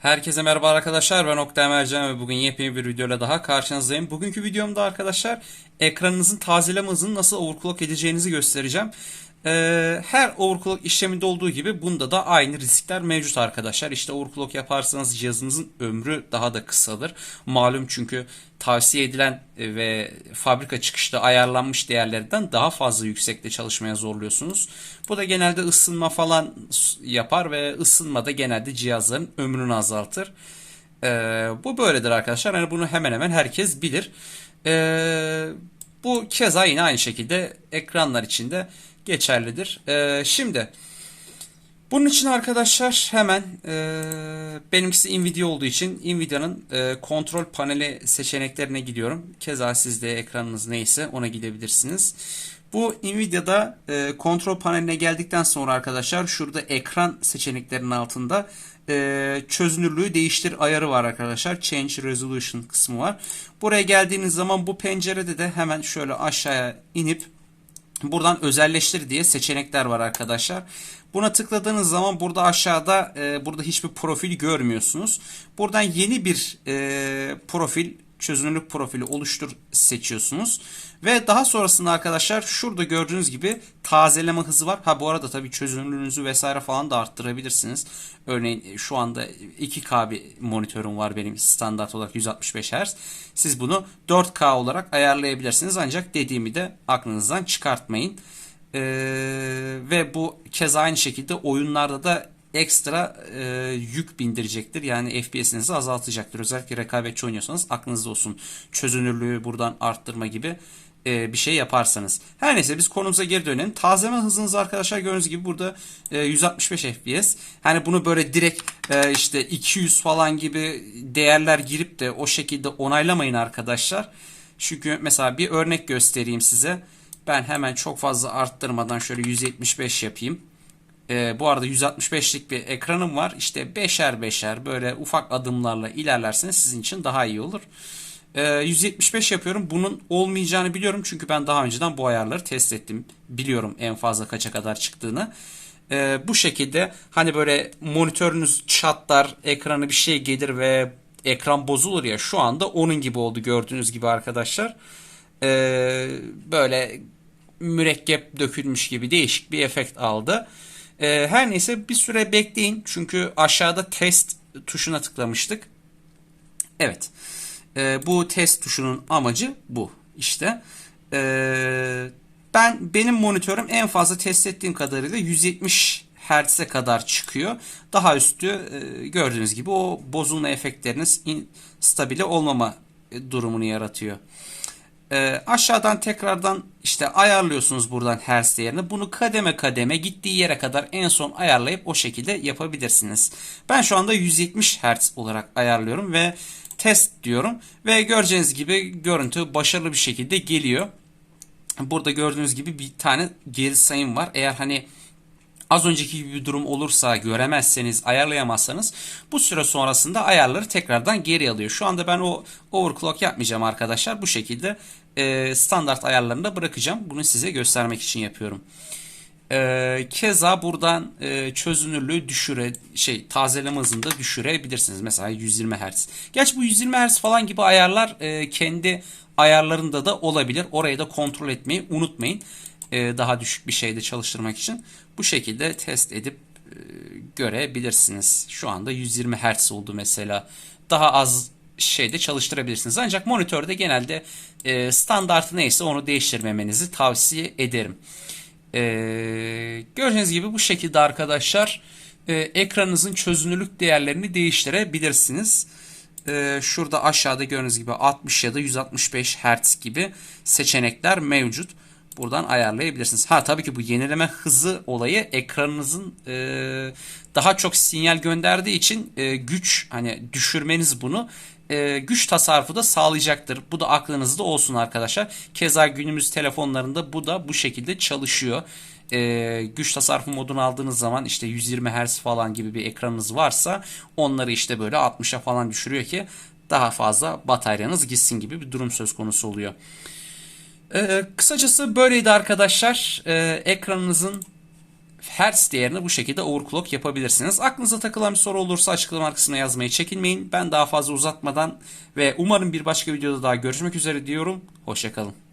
Herkese merhaba arkadaşlar ben Oktay Mercan ve bugün yepyeni bir videoyla daha karşınızdayım. Bugünkü videomda arkadaşlar ekranınızın tazeleme hızını nasıl overclock edeceğinizi göstereceğim. Ee, her overclock işleminde olduğu gibi bunda da aynı riskler mevcut arkadaşlar. İşte overclock yaparsanız cihazınızın ömrü daha da kısalır. Malum çünkü tavsiye edilen ve fabrika çıkışta ayarlanmış değerlerden daha fazla yüksekte çalışmaya zorluyorsunuz. Bu da genelde ısınma falan yapar ve ısınmada genelde cihazların ömrünü azaltır. Ee, bu böyledir arkadaşlar. Yani bunu hemen hemen herkes bilir. Ee, bu keza yine aynı şekilde ekranlar içinde geçerlidir. Ee, şimdi bunun için arkadaşlar hemen e, benimkisi Nvidia olduğu için Nvidia'nın e, kontrol paneli seçeneklerine gidiyorum. Keza sizde ekranınız neyse ona gidebilirsiniz. Bu Nvidia'da e, kontrol paneline geldikten sonra arkadaşlar şurada ekran seçeneklerinin altında e, çözünürlüğü değiştir ayarı var arkadaşlar. Change Resolution kısmı var. Buraya geldiğiniz zaman bu pencerede de hemen şöyle aşağıya inip Buradan özelleştir diye seçenekler var arkadaşlar. Buna tıkladığınız zaman burada aşağıda e, burada hiçbir profil görmüyorsunuz. Buradan yeni bir e, profil çözünürlük profili oluştur seçiyorsunuz. Ve daha sonrasında arkadaşlar şurada gördüğünüz gibi tazeleme hızı var. Ha bu arada tabii çözünürlüğünüzü vesaire falan da arttırabilirsiniz. Örneğin şu anda 2K bir monitörüm var benim standart olarak 165 Hz. Siz bunu 4K olarak ayarlayabilirsiniz. Ancak dediğimi de aklınızdan çıkartmayın. Ee, ve bu kez aynı şekilde oyunlarda da ekstra e, yük bindirecektir. Yani FPS'inizi azaltacaktır. Özellikle rekabetçi oynuyorsanız aklınızda olsun. Çözünürlüğü buradan arttırma gibi e, bir şey yaparsanız. Her neyse biz konumuza geri dönelim. Tazeme hızınız arkadaşlar gördüğünüz gibi burada e, 165 FPS. Hani bunu böyle direkt e, işte 200 falan gibi değerler girip de o şekilde onaylamayın arkadaşlar. Çünkü mesela bir örnek göstereyim size. Ben hemen çok fazla arttırmadan şöyle 175 yapayım. E, bu arada 165'lik bir ekranım var. İşte beşer beşer böyle ufak adımlarla ilerlerseniz sizin için daha iyi olur. E, 175 yapıyorum. Bunun olmayacağını biliyorum. Çünkü ben daha önceden bu ayarları test ettim. Biliyorum en fazla kaça kadar çıktığını. E, bu şekilde hani böyle monitörünüz çatlar, ekranı bir şey gelir ve ekran bozulur ya şu anda onun gibi oldu gördüğünüz gibi arkadaşlar. E, böyle mürekkep dökülmüş gibi değişik bir efekt aldı. E, her neyse bir süre bekleyin. Çünkü aşağıda test tuşuna tıklamıştık. Evet. E, bu test tuşunun amacı bu. İşte. E, ben benim monitörüm en fazla test ettiğim kadarıyla 170 Hz'e kadar çıkıyor. Daha üstü e, gördüğünüz gibi o bozulma efektleriniz in, stabile olmama durumunu yaratıyor. E, aşağıdan tekrardan işte ayarlıyorsunuz buradan hertz değerini. Bunu kademe kademe gittiği yere kadar en son ayarlayıp o şekilde yapabilirsiniz. Ben şu anda 170 Hz olarak ayarlıyorum ve test diyorum. Ve göreceğiniz gibi görüntü başarılı bir şekilde geliyor. Burada gördüğünüz gibi bir tane geri sayım var. Eğer hani az önceki gibi bir durum olursa göremezseniz ayarlayamazsanız bu süre sonrasında ayarları tekrardan geri alıyor. Şu anda ben o overclock yapmayacağım arkadaşlar. Bu şekilde e, standart ayarlarında bırakacağım. Bunu size göstermek için yapıyorum. E, keza buradan e, çözünürlüğü düşüre şey tazeleme hızını da düşürebilirsiniz. Mesela 120 Hz. Gerçi bu 120 Hz falan gibi ayarlar e, kendi ayarlarında da olabilir. Orayı da kontrol etmeyi unutmayın. E, daha düşük bir şeyde çalıştırmak için bu şekilde test edip e, görebilirsiniz. Şu anda 120 Hz oldu mesela. Daha az şeyde çalıştırabilirsiniz. Ancak monitörde genelde e, standartı neyse onu değiştirmemenizi tavsiye ederim. E, gördüğünüz gibi bu şekilde arkadaşlar ekranınızın çözünürlük değerlerini değiştirebilirsiniz. Şurada aşağıda gördüğünüz gibi 60 ya da 165 Hz gibi seçenekler mevcut. Buradan ayarlayabilirsiniz. Ha tabii ki bu yenileme hızı olayı ekranınızın e, daha çok sinyal gönderdiği için e, güç hani düşürmeniz bunu e, güç tasarrufu da sağlayacaktır. Bu da aklınızda olsun arkadaşlar. Keza günümüz telefonlarında bu da bu şekilde çalışıyor. E, güç tasarrufu modunu aldığınız zaman işte 120 Hz falan gibi bir ekranınız varsa onları işte böyle 60'a falan düşürüyor ki daha fazla bataryanız gitsin gibi bir durum söz konusu oluyor. Ee, kısacası böyleydi arkadaşlar. Ee, ekranınızın Hertz değerini bu şekilde overclock yapabilirsiniz. Aklınıza takılan bir soru olursa açıklama kısmına yazmayı çekinmeyin. Ben daha fazla uzatmadan ve umarım bir başka videoda daha görüşmek üzere diyorum. Hoşçakalın.